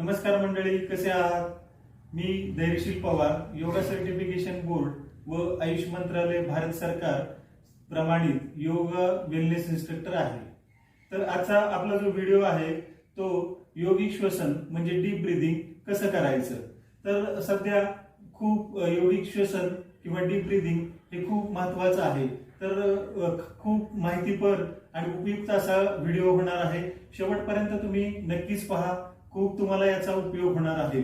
नमस्कार मंडळी कसे आहात? मी Dhairyasheel Pawar yoga certification board व आयुष मंत्रालय भारत सरकार प्रमाणित योग वेलनेस इन्स्ट्रक्टर आहे. तर आजचा आपला जो व्हिडिओ आहे तो योगिक श्वसन म्हणजे डीप ब्रिदिंग कसं करायचं? तर सध्या खूप योगिक श्वसन किंवा डीप ब्रिदिंग हे खूप महत्वाचं आहे. तर खूप माहितीपर आणि उपयुक्त असा व्हिडिओ होणार आहे. शेवटपर्यंत तुम्ही नक्कीच पहा. खूप तुम्हाला याचा उपयोग होणार आहे.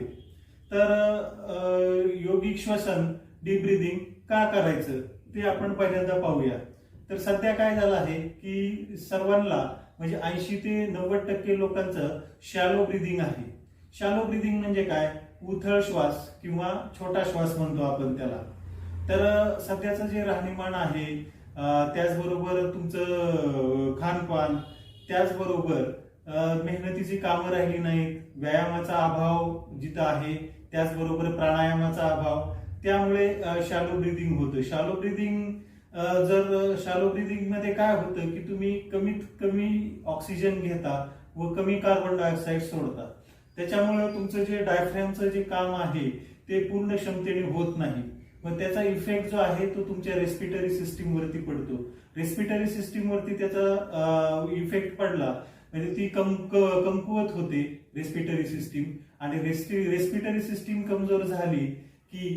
तर योगिक श्वसन डीप ब्रिदिंग का करायचं ते आपण पहिल्यांदा पाहूया. तर सध्या काय झालं आहे की सर्वांना म्हणजे ऐंशी ते नव्वद टक्के लोकांचं शॅलो ब्रिदिंग आहे. शॅलो ब्रिदिंग म्हणजे काय? उथळ श्वास किंवा छोटा श्वास म्हणतो आपण त्याला. तर सध्याचं जे राहणीमान आहे त्याचबरोबर तुमचं खानपान त्याचबरोबर मेहनतीची कामं राहिली नाहीत व्यायामाचा अभाव जिथं आहे त्याचबरोबर प्राणायामाचा अभाव. त्यामुळे शालो ब्रिदिंग होतं. शालो ब्रिदिंग जर शालो ब्रिदिंगमध्ये काय होतं की तुम्ही कमीत कमी ऑक्सिजन घेता व कमी कार्बन डायऑक्साईड सोडता. त्याच्यामुळे तुमचं जे डायफ्रॅमचं जे काम आहे ते पूर्ण क्षमतेने होत नाही. मग त्याचा इफेक्ट जो आहे तो तुमच्या रेस्पिटरी सिस्टीमवरती पडतो. रेस्पिटरी सिस्टीमवरती त्याचा इफेक्ट पडला म्हणजे ती कम कमकुवत होते रेस्पिटरी सिस्टीम आणि रेस्पिटरी सिस्टीम कमजोर झाली की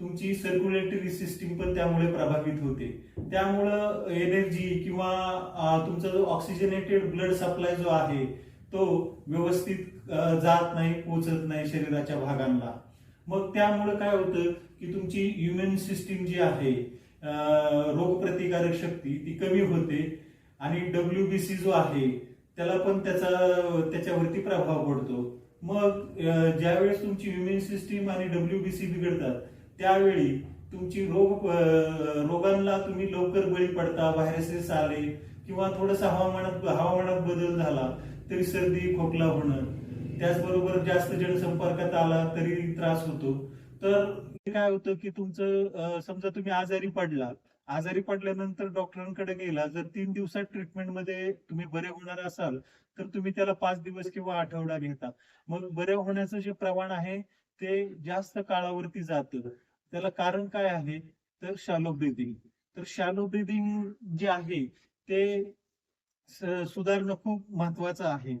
तुमची सर्क्युलेटरी सिस्टीम पण त्यामुळे प्रभावित होते. त्यामुळं एनर्जी किंवा तुमचा जो ऑक्सिजनेटेड ब्लड सप्लाय जो आहे तो व्यवस्थित जात नाही पोचत नाही शरीराच्या भागांना. मग त्यामुळं काय होतं की तुमची इम्युन सिस्टीम जी आहे रोगप्रतिकारक शक्ती ती कमी होते. आणि डब्ल्यू बी सी जो आहे त्याला पण त्याचा त्याच्यावरती प्रभाव पडतो. मग अं, ज्यावेळेस तुमची इम्युन सिस्टीम आणि डब्ल्यूबीसी बिघडतात त्यावेळी तुमची रोग रोगांना तुम्ही लवकर बळी पडता व्हायरसेस आले किंवा थोडंसं हवामानात हवामानात बदल झाला तरी सर्दी खोकला होणं त्याचबरोबर जास्त जनसंपर्कात आला तरी त्रास होतो. तर काय होतं की तुमचं समजा तुम्ही आजारी पडला आजारी पडल्यानंतर डॉक्टरांकडे गेला जर तीन दिवसात ट्रीटमेंटमध्ये तुम्ही बरे होणार असाल तर तुम्ही त्याला पाच दिवस किंवा आठवडा घेता. मग बरे होण्याचं जे प्रमाण आहे ते जास्त काळावरती जातं. त्याला कारण काय आहे? तर शालो ब्रिदिंग तर शालो ब्रिदिंग जे आहे ते सुधारणं खूप महत्वाचं आहे.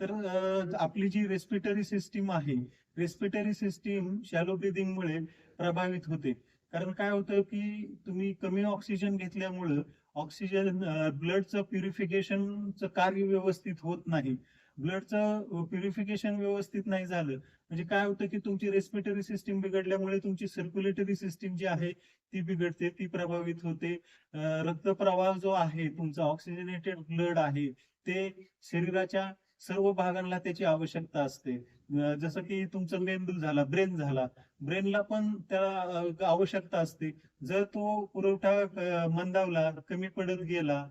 तर आपली जी रेस्पिटरी सिस्टीम आहे रेस्पिटरी सिस्टीम शॅलो ब्रिदिंग मुळे प्रभावित होते. कारण काय होतं की तुम्ही कमी ऑक्सिजन घेतल्यामुळं ऑक्सिजन ब्लडचं प्युरिफिकेशनचं कार्य व्यवस्थित होत नाही. ब्लडचं प्युरिफिकेशन व्यवस्थित नाही झालं. म्हणजे काय होतं की तुमची रेस्पिरेटरी सिस्टीम बिघडल्यामुळे तुमची सर्क्युलेटरी सिस्टीम जी आहे ती बिघडते ती प्रभावित होते. रक्तप्रवाह जो आहे तुमचा ऑक्सिजनेटेड ब्लड आहे ते शरीराच्या सर्व भागांना त्याची आवश्यकता असते. जसं की तुमचा मेंदू झाला ब्रेन झाला. ब्रेनला पण त्याला आवश्यकता असते. जर तो पुरवठा मंदावला कमी पडत गेला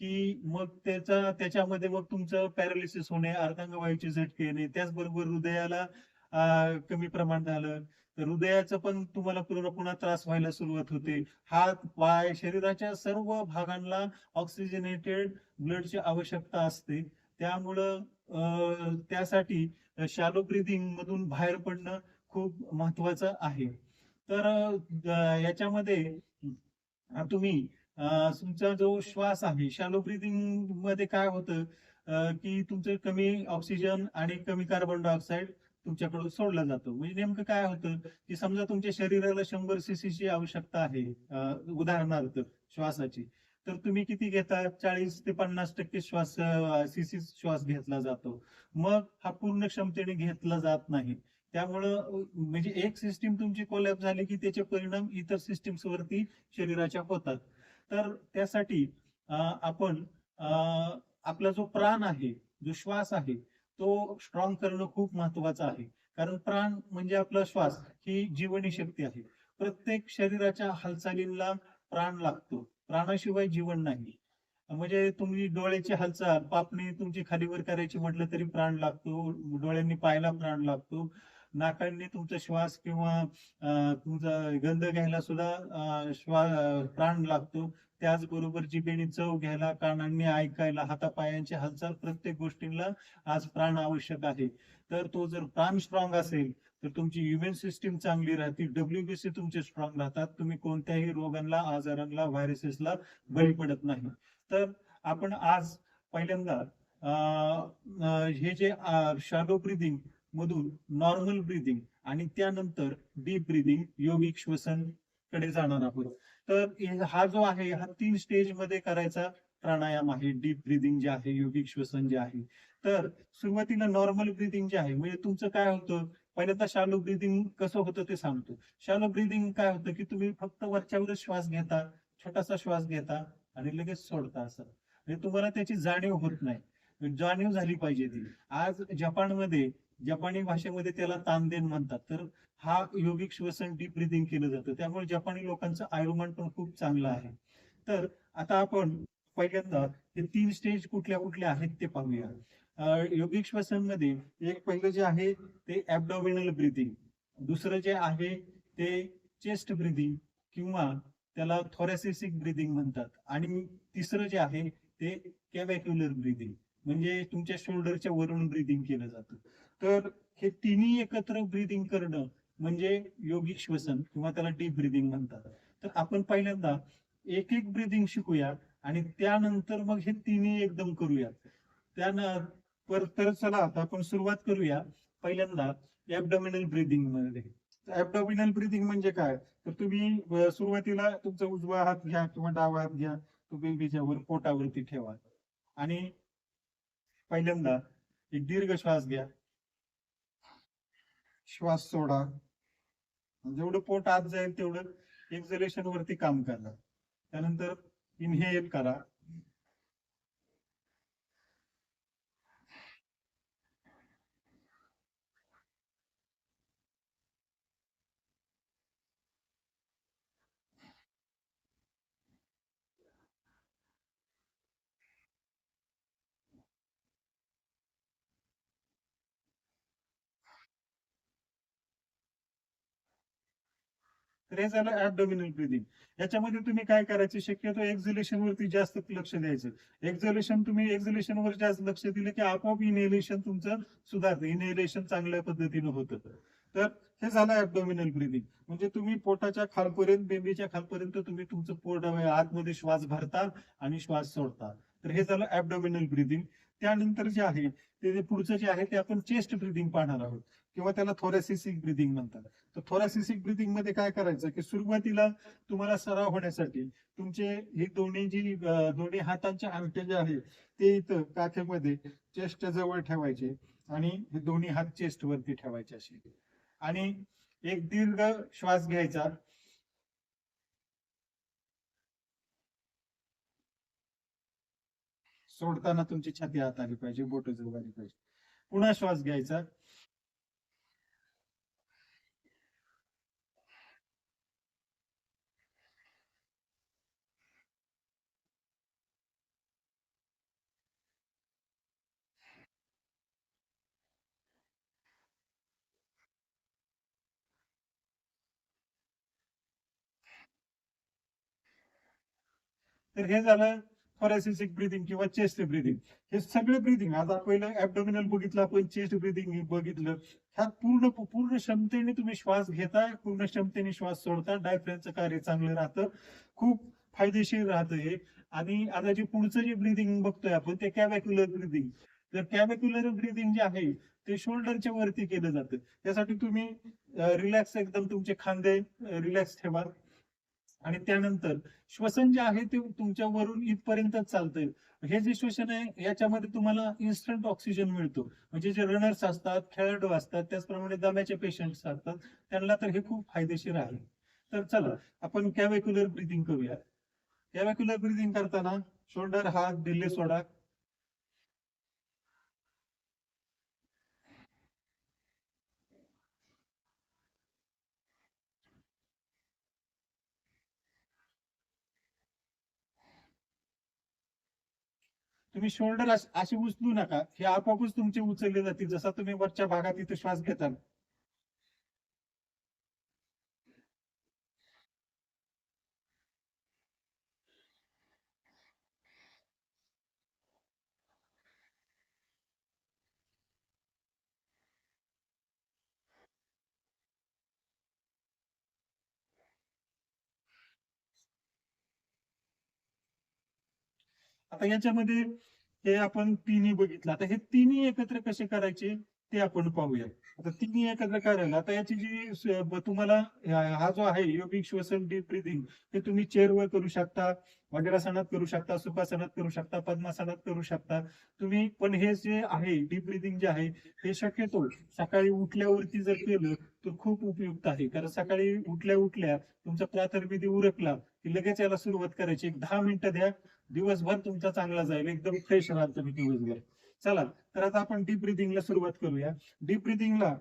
की मग त्याचा त्याच्यामध्ये मग तुमचं पॅरालिसिस होणे अर्धांगवायूचे झटके येणे त्याचबरोबर हृदयाला कमी प्रमाण झालं तर हृदयाचं पण तुम्हाला पुन्हा पुन्हा त्रास व्हायला सुरुवात होते. हात पाय शरीराच्या सर्व भागांना ऑक्सिजनेटेड ब्लडची आवश्यकता असते. त्यामुळं त्यासाठी शॅलो ब्रिदिंग मधून बाहेर पडणं खूप महत्वाचं आहे. तर याच्यामध्ये तुम्ही तुमचा जो श्वास आहे शॅलो ब्रिदिंगमध्ये काय होतं? की तुमचं कमी ऑक्सिजन आणि कमी कार्बन डायऑक्साईड तुमच्याकडून सोडला जातो. म्हणजे नेमकं काय होतं? की समजा तुमच्या शरीराला शंभर सीसीची आवश्यकता आहे उदाहरणार्थ श्वासाची. तर तुम्ही किती घेता चाळीस ते पन्नास टक्के श्वास सीसी श्वास घेतला जातो. मग हा पूर्ण क्षमतेने घेतला जात नाही. त्यामुळं म्हणजे एक सिस्टीम तुमची कोलॅप झाली की त्याचे परिणाम इतर सिस्टीम्स वरती शरीराच्या होतात. तर त्यासाठी आपण अं, आपला जो प्राण आहे जो श्वास आहे तो स्ट्रॉंग करणं खूप महत्वाचं आहे. कारण प्राण म्हणजे आपला श्वास ही जीवनी शक्ती आहे. प्रत्येक शरीराच्या हालचालींना प्राण लागतो. प्राणाशिवाय जीवन नाही. म्हणजे तुम्ही डोळ्याची हालचाल पापणी तुमची खालीवर करायची म्हटलं तरी प्राण लागतो डोळ्यांनी पाहायला प्राण लागतो. नाकांनी तुमचा श्वास किंवा तुमचा गंध घ्यायला सुद्धा श्वास प्राण लागतो. त्याचबरोबर जिभेने चव घ्यायला कानांनी ऐकायला हातापायांची हालचाल प्रत्येक गोष्टीला आज प्राण आवश्यक आहे. तर तो जर प्राण स्ट्रॉंग असेल तर तुमची इम्युन सिस्टीम चांगली राहते डब्ल्यूबीसी तुमचे स्ट्रॉंग राहतात तुम्ही कोणत्याही रोगांना आजारांना व्हायरसेसला बळी पडत नाही. तर आपण आज पहिल्यांदा अं, हे जे शॅडो ब्रिदिंग मधून नॉर्मल ब्रिदिंग आणि त्यानंतर डीप ब्रिदिंग योगिक श्वसनकडे जाणार आहोत. तर हा जो आहे हा तीन स्टेजमध्ये करायचा प्राणायाम आहे. डीप ब्रिदिंग जे आहे योगिक श्वसन जे आहे. तर सुरुवातीला नॉर्मल ब्रिदिंग जे आहे म्हणजे तुमचं काय होतं? पहिल्यांदा शालो ब्रिदिंग कसं होतं ते सांगतो. शालो ब्रिदिंग काय होतं की तुम्ही फक्त वरच्यावरच श्वास घेता छोटासा श्वास घेता आणि लगेच सोडता असं. म्हणजे तुम्हाला त्याची जाणीव होत नाही. जाणीव झाली पाहिजे ती. आज जपानमध्ये जपानी भाषेमध्ये त्याला तानदेन म्हणतात. तर हा योगिक श्वसन डीप ब्रिदिंग केलं जातं. त्यामुळे जपानी लोकांचं आयुर्मान पण खूप चांगलं आहे. तर आता आपण पहिल्यांदा हे तीन स्टेज कुठल्या कुठल्या आहेत ते पाहूया. योगिक श्वसनमध्ये एक पहिलं जे आहे ते ऍबडॉमिनल ब्रिदिंग दुसरं जे आहे ते चेस्ट ब्रिदिंग किंवा त्याला थोरॅसिसिक ब्रिदिंग म्हणतात. आणि तिसरं जे आहे ते कॅव्हॅक्युलर ब्रिदिंग म्हणजे तुमच्या शोल्डरच्या वरून ब्रिदिंग केलं जातं. तर हे तिन्ही एकत्र ब्रिदिंग करणं म्हणजे योगिक श्वसन किंवा त्याला डीप ब्रिदिंग म्हणतात. तर आपण पहिल्यांदा एक एक ब्रिदिंग शिकूया आणि त्यानंतर मग हे तिन्ही एकदम करूया त्यानं पर तर चला आता आपण सुरुवात करूया पहिल्यांदा ऍबडॉमिनल ब्रिदिंगमध्ये. ऍबडॉमिनल ब्रिदिंग म्हणजे काय? तर तुम्ही सुरुवातीला तुमचा उजवा हात घ्या किंवा डावा हात घ्या तुम्ही बीजावर पोटावरती ठेवा. आणि पहिल्यांदा एक दीर्घ श्वास घ्या. श्वास सोडा. जेवढं पोट आत जाईल तेवढं एक्झलेशन वरती काम करा. त्यानंतर इनहेल करा. तर हे झालं ऍबडोमिनल ब्रिदिंग याच्यामध्ये तुम्ही काय करायचं? शक्यतो एक्झलेशन वरती जास्त लक्ष द्यायचं. एक्झलेशन तुम्ही एक्झलेशन वर जास्त लक्ष दिलं की आपोआप इनहेलेशन तुमचं सुधारतं. इनहेलेशन चांगल्या पद्धतीनं होतं. तर हे झालं ऍबडोमिनल ब्रिदिंग म्हणजे तुम्ही पोटाच्या खालपर्यंत बेंबीच्या खालपर्यंत तुम्ही तुमचं पोट आतमध्ये श्वास भरता आणि श्वास सोडता. तर हे झालं ऍबडोमिनल ब्रिदिंग त्यानंतर जे आहे ते जे पुढचं जे आहे ते आपण चेस्ट ब्रिदिंग पाहणार आहोत. किंवा त्याला थोरॅसिसिक ब्रिदिंग म्हणतात. तर थोरॅसिसिक ब्रिदिंगमध्ये काय करायचं की सुरुवातीला तुम्हाला सराव होण्यासाठी तुमचे हे दोन्ही जी दोन्ही हातांच्या अंगठे जे आहे ते इथं काखेमध्ये चेस्ट जवळ ठेवायचे आणि हे दोन्ही हात चेस्ट वरती ठेवायचे असे. आणि एक दीर्घ श्वास घ्यायचा. सोडताना तुमची छाती आत आली पाहिजे बोट जवळ आली पाहिजे. पुन्हा श्वास घ्यायचा. तर हे झालं. थोरॅसिसिक ब्रिदिंग किंवा चेस्ट ब्रिदिंग हे सगळे ब्रिदिंग आता पहिलं ऍबडोमिनल बघितलं आपण चेस्ट ब्रिदिंग बघितलं. ह्यात पूर्ण पूर्ण क्षमतेने तुम्ही श्वास घेता पूर्ण क्षमतेने श्वास सोडता डायफ्रेमचं कार्य चांगलं राहतं. खूप फायदेशीर राहतं हे. आणि आता जे पुढचं जे ब्रिदिंग बघतोय आपण ते कॅव्हॅक्युलर ब्रिदिंग तर कॅव्हॅक्युलर ब्रिदिंग जे आहे ते शोल्डरच्या वरती केलं जातं. त्यासाठी तुम्ही रिलॅक्स एकदम तुमचे खांदे रिलॅक्स ठेवा. आणि त्यानंतर श्वसन जे आहे ते तुमच्या वरून इथपर्यंत चालतंय. हे जे श्वसन आहे याच्यामध्ये तुम्हाला इन्स्टंट ऑक्सिजन मिळतो. म्हणजे जे रनर्स असतात खेळाडू असतात त्याचप्रमाणे दम्याचे पेशंट्स असतात त्यांना तर हे खूप फायदेशीर आहे. तर चला आपण कॅव्हॅक्युलर ब्रिदिंग करूया. कॅव्हॅक्युलर ब्रिदिंग करताना शोल्डर हात दिल्ले सोडा. तुम्ही शोल्डर असे उचलू नका. हे आपोआपच तुमचे उचलले जातील. जसा तुम्ही वरच्या भागात इथे श्वास घेताल. आता याच्यामध्ये हे आपण तिन्ही बघितलं. आता हे तिन्ही एकत्र कसे करायचे? ते आपण पाहूया. आता तिन्ही एकत्र करायला आता याची जी तुम्हाला हा जो आहे योगिक श्वसन डीप ब्रिदिंग ते तुम्ही चेअरवर करू शकता वज्रासनात करू शकता सुखासनात करू शकता पद्मासनात करू शकता. तुम्ही पण हे जे आहे डीप ब्रिदिंग जे आहे हे शक्यतो सकाळी उठल्यावरती जर केलं तर खूप उपयुक्त आहे. कारण सकाळी उठल्या उठल्या तुमचा प्रातर्विधी उरकला की लगेच याला सुरुवात करायची. एक दहा मिनिटं द्या दिवसभर तुमचा चांगला जाईल. एकदम फ्रेश राहाल तुम्ही दिवसभर. चला तर आता आपण डीप ब्रिदिंगला सुरुवात करूया. डीप ब्रिदिंगला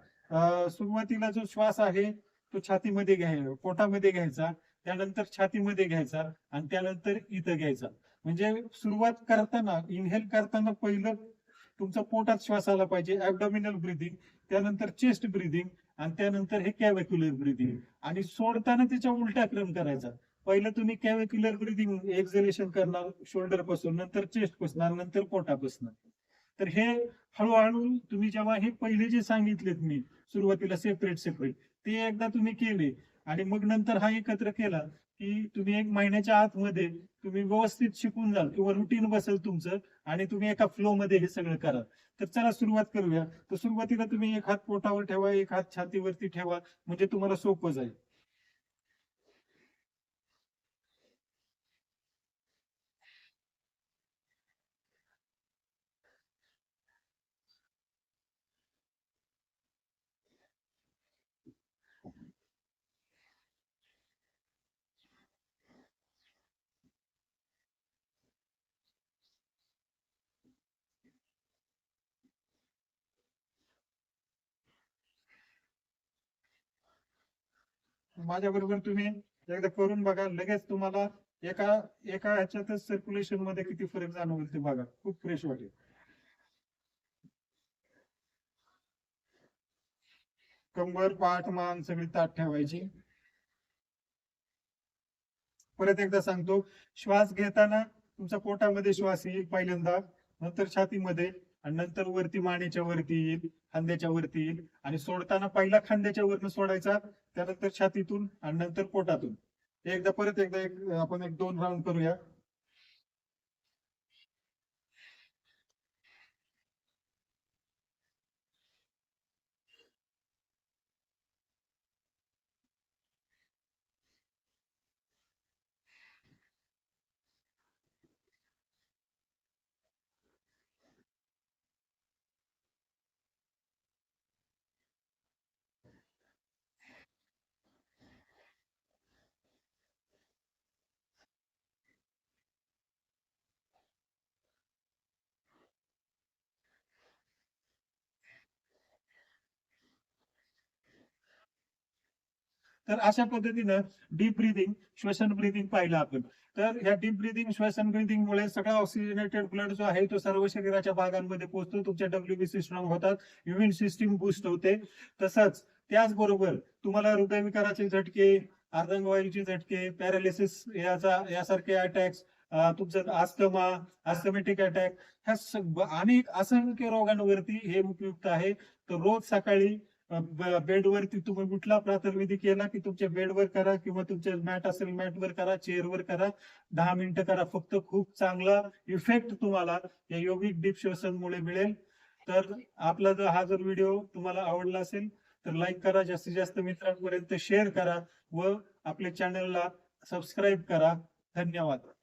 सुरुवातीला जो श्वास आहे तो छातीमध्ये घ्याय पोटामध्ये घ्यायचा त्यानंतर छातीमध्ये घ्यायचा आणि त्यानंतर इथं घ्यायचा. म्हणजे सुरुवात करताना इनहेल करताना पहिलं तुमचा पोटात श्वास आला पाहिजे ऍबडॉमिनल ब्रिदिंग त्यानंतर चेस्ट ब्रिदिंग आणि त्यानंतर हे कॅव्हॅक्युलर ब्रिदिंग आणि सोडताना त्याच्या उलटा क्रम करायचा. पहिलं तुम्ही कॅव्हॅक्युलर ब्रिदिंग एक्झलेशन करणार शोल्डरपासून नंतर चेस्टपासून नंतर नंतर पोटापासून. तर हे हळूहळू तुम्ही जेव्हा हे पहिले जे सांगितलेत मी सुरुवातीला सेपरेट सेपरेट ते एकदा तुम्ही केले आणि मग नंतर हा एकत्र केला की तुम्ही एक महिन्याच्या आतमध्ये तुम्ही व्यवस्थित शिकून जाल किंवा रुटीन बसेल तुमचं आणि तुम्ही एका फ्लो मध्ये हे सगळं करा तर चला सुरुवात करूया. तर सुरुवातीला तुम्ही एक हात पोटावर ठेवा एक हात छातीवरती ठेवा म्हणजे तुम्हाला सोपं जाईल. माझ्या बरोबर तुम्ही एकदा करून बघा. लगेच तुम्हाला एका एका ह्याच्यातच सर्क्युलेशनमध्ये किती फरक जाणवेल ते बघा. खूप फ्रेश वाटेल. कंबर पाठ मान सगळी ताट ठेवायची. परत एकदा सांगतो श्वास घेताना तुमच्या पोटामध्ये श्वास येईल पहिल्यांदा नंतर छातीमध्ये. आणि नंतर वरती मानेच्या वरती येईल खांद्याच्या वरती येईल. आणि सोडताना पहिला खांद्याच्या वरनं सोडायचा त्यानंतर छातीतून आणि नंतर पोटातून. एकदा परत एकदा एक आपण एक दोन राऊंड करूया. तर अशा पद्धतीनं डीप ब्रिदिंग श्वसन ब्रिदिंग पाहिलं आपण. तर या डीप ब्रिदिंग श्वसन ब्रिदिंग मुळे सगळा ऑक्सिजनेटेड ब्लड जो आहे तो सर्व शरीराच्या भागांमध्ये पोहोचतो. तुमच्या डब्ल्यूबीसी स्ट्रॉंग होतात. इम्युन सिस्टीम बुस्ट होते. तसंच त्याचबरोबर तुम्हाला हृदयविकाराचे झटके अर्धांगवायूचे झटके पॅरालिसिस याचा यासारखे अटॅक्स तुमचं आस्थमा आस्थमेटिक अटॅक ह्या सग- अनेक असंख्य रोगांवरती हे उपयुक्त आहे. तर रोज सकाळी बेडवरती तुम्ही कुठला प्रातर्विधी केला की तुमच्या बेडवर करा किंवा तुमच्या मॅट असेल मॅटवर करा चेअरवर करा दहा मिनिटं करा. फक्त खूप चांगला इफेक्ट तुम्हाला या योगिक डीप श्वसनमुळे मिळेल. तर आपला जर हा जर व्हिडिओ तुम्हाला आवडला असेल तर लाईक करा. जास्तीत जास्त मित्रांपर्यंत शेअर करा व आपल्या चॅनलला सबस्क्राईब करा. धन्यवाद.